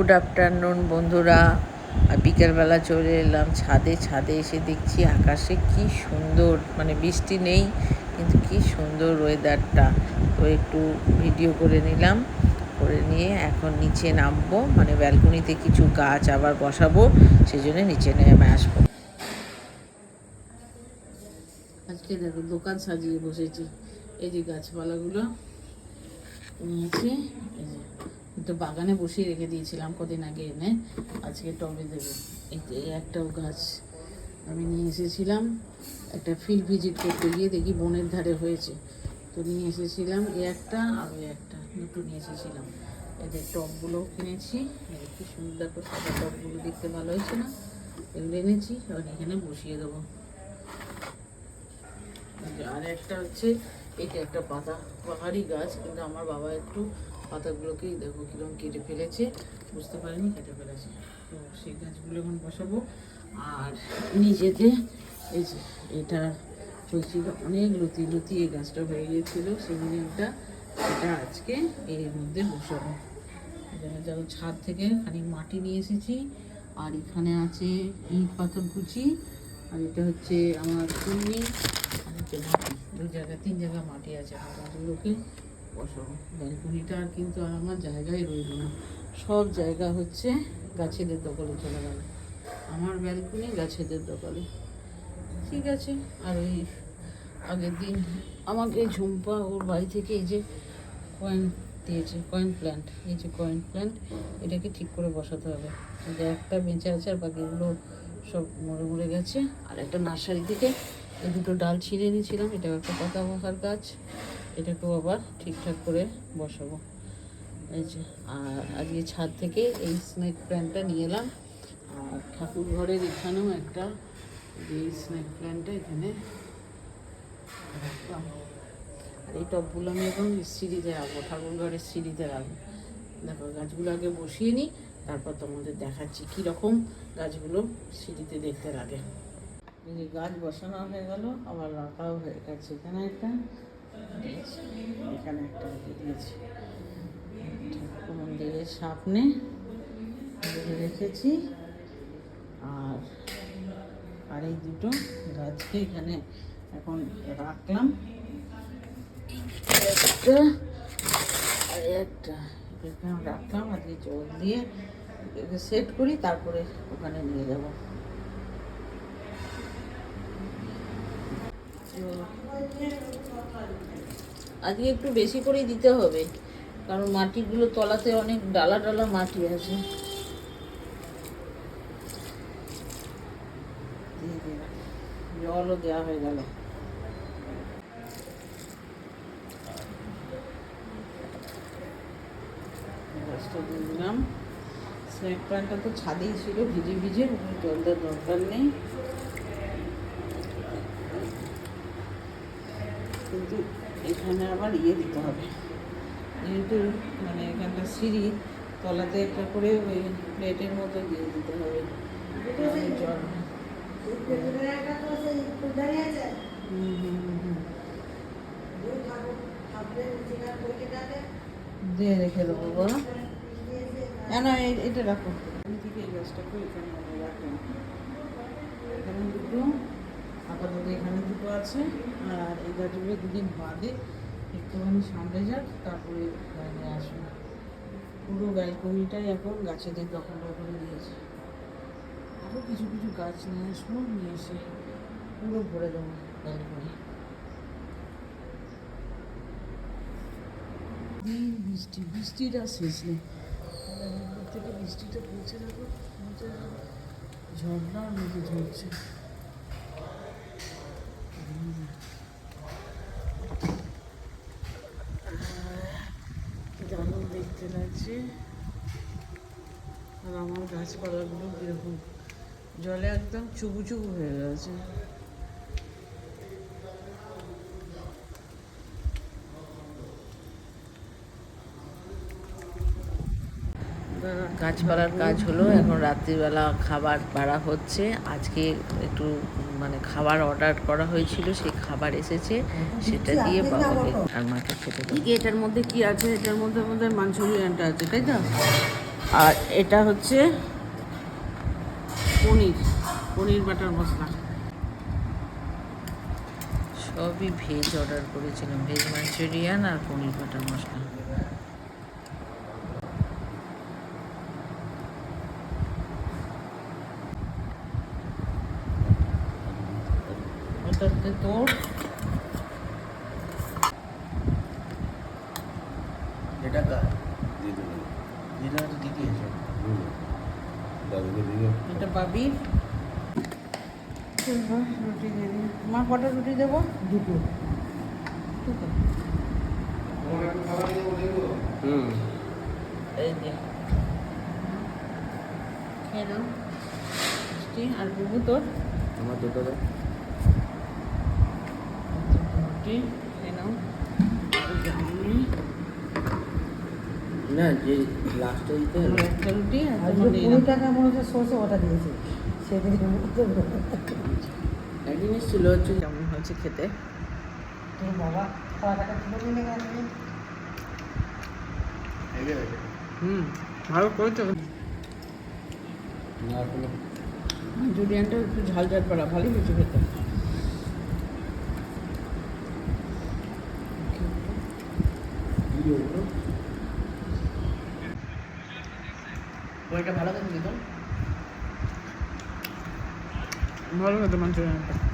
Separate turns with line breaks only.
Good afternoon বন্ধুরা। বিকেলবেলা চলে এলাম ছাদে। ছাদে এসে দেখছি আকাশে কি সুন্দর মানে বৃষ্টি নেই, কিন্তু কি সুন্দর ওয়েদারটা তো একটু ভিডিও করে নিলাম। করে নিয়ে এখন নিচে নামবো মানে ব্যালকনিতে কিছু গাছ আবার বসাবো সেই জন্য নিচে নেমে আসব। আজকে দেখো দোকান সাজিয়ে বসেছি। এই যে গাছপালাগুলো নিয়েছি এই যে। তো বাগানে বসিয়ে রেখে দিয়েছিলাম কদিন আগে এনে। আজকে টবে দেবো। এই একটাও গাছ আমি নিয়ে এসেছিলাম। একটা ফিল্ড ভিজিট করতে গিয়ে দেখি বনের ধারে হয়েছে। তো নিয়ে এসেছিলাম এই একটা আর ওই একটা। দুটো নিয়ে এসেছিলাম। এদের টবগুলো কিনেছি। কি সুন্দর করে সাদা টবগুলো দেখতে ভালো হয়েছে না? এগুলো এনেছি। এবার এখানে বসিয়ে দেবো। আর একটা হচ্ছে, এটা একটা পাতা পাহাড়ি গাছ। কিন্তু আমার বাবা একটু পাতাগুলোকেই দেখো কীরকম কেটে ফেলেছে, বুঝতে পারিনি, কেটে ফেলেছে। তো সেই গাছগুলো এখন বসাবো। আর নিজেতে এই যে এটা হয়েছিল অনেক লতি লতি এই গাছটা হয়ে গিয়েছিল সেখানে ওটা এটা আজকে এর মধ্যে বসাবো। এখানে যাব ছাদ থেকে খানিক মাটি নিয়ে এসেছি, আর এখানে আছে ইট পাথর কুচি, আর এটা হচ্ছে আমার চুন্নি, আর হচ্ছে মাটি। দু জায়গায়, তিন জায়গা মাটি আছে, আর গাছগুলোকে বসাবো ব্যালকনিটা আর কিন্তু আর আমার জায়গায় রইল না। সব জায়গা হচ্ছে গাছেদের দখলে চলে গেল। আমার ব্যালকনি গাছেদের দখলে ঠিক আছে, আর ওই আগের দিন আমাকে ঝুম্পা ওর বাড়ি থেকে এই যে কয়েন দিয়েছে কয়েন প্ল্যান্ট এই যে কয়েন প্ল্যান্ট এটাকে ঠিক করে বসাতে হবে। যে একটা বেঁচে আছে আর বাকিগুলো সব মরে মরে গেছে। আর একটা নার্সারি থেকে এই দুটো ডাল ছিঁড়ে নিয়েছিলাম এটাও একটা পাতা বসার গাছ এটাকেও আবার ঠিকঠাক করে বসাবো। এই যে, আর আজকে ছাদ থেকে এই স্নেক প্ল্যান্টটা নিয়ে এলাম। আর ঠাকুর ঘরের এখানেও একটা, এই স্নেক প্ল্যান্টটা এখানে আর এই টবগুলো আমি এখন সিঁড়িতে রাখব, ঠাকুর ঘরের সিঁড়িতে রাখব। দেখো, গাছগুলো আগে বসিয়ে নিই, তারপর তোমাদের দেখাচ্ছি কীরকম গাছগুলো সিঁড়িতে দেখতে লাগে। গাছ বসানো হয়ে গেল, আবার রাখাও হয়ে গেছে। এখানে একটা এখানে একটা রেখে দিয়েছি। ঠাকুর মন্দিরের সামনে রেখে রেখেছি। আর আর এই দুটো গাছকে এখানে এখন রাখলাম। একটা আর একটা এখানে রাখলাম, আজকে জল দিয়ে সেট করি, তারপরে ওখানে নিয়ে যাব। আজকে একটু বেশি করেই দিতে হবে, কারণ মাটিগুলো তলাতে অনেক ডালা ডালা মাটি আছে। জলও দেওয়া হয়ে গেল। দিলাম। স্ন্যাক প্ল্যান্টটা তো ছাদেই ছিল, ভিজে ভিজে ওখানে জল দেওয়ার দরকার নেই। কিন্তু এখানে আবার ইয়ে দিতে হবে। যেহেতু মানে এখানটা সিঁড়ি তলাতে একটা করে ওই প্লেটের মতো দিয়ে দিতে হবে। জল। হুম হুম দিয়ে রেখে দেবো বলো না এই- এটা রাখো। এখানে রাখলাম। এখানে দুটো। আপাতত এখানে দুটো আছে, আর এই গাছগুলো দুদিন বাদে একটুখানি সামনে যাক, তারপরে বাইরে আসবে। পুরো ব্যালকনিটাই এখন গাছেদের দখল করে দিয়েছে। আরও কিছু কিছু গাছ নিয়ে আসব, নিয়ে এসে পুরো ভরে দেবো ব্যালকনি বৃষ্টি বৃষ্টিটা শেষ নেই। থেকে বৃষ্টিটা পৌঁছে যাব ঝর্ণার মতো ঝরছে। দেখতে লাগছে আর আমার গাছপালাগুলো কীরকম? জলে একদম চুবু চুবু হয়ে গেছে। গাছপালার কাজ হলো এখন রাত্রিবেলা খাবার বাড়া হচ্ছে। আজকে একটু মানে খাবার অর্ডার করা হয়েছিল সেই খাবার এসেছে সেটা দিয়ে বাবাকে আর মাকে খেতে।
এটার মধ্যে কি আছে? এটার মধ্যে মধ্যে মাঞ্চুরিয়ানটা আছে তাই তো?
আর এটা হচ্ছে পনির পনির বাটার মশলা। সবই ভেজ অর্ডার করেছিলাম ভেজ মাঞ্চুরিয়ান আর পনির বাটার মশলা। তোর
এটা কার? এটা হচ্ছে দিদি এসে
হুম। দাদুকে দিবে
এটা পাবি। রুটি দিয়ে মা কটা রুটি দেবো? দুটো। দুটো।
হুম।
এই যে খেয়ে আর বুবু তোর?
আমার দুটো না যে লাস্টে দিতে
আর একটা রুটি
কুড়ি টাকা মনে হচ্ছে সরষে ওটা দিয়েছে সেদিন
একদিন এসেছিল হচ্ছে
কেমন হয়েছে খেতে
বাবা ছিল
হুম ভালো করেছ একটু ঝাল ঝাল করা ভালোই হয়েছে খেতে
ওইটা ভালো করে তো
ভালো মাঞ্চুরিয়ানটা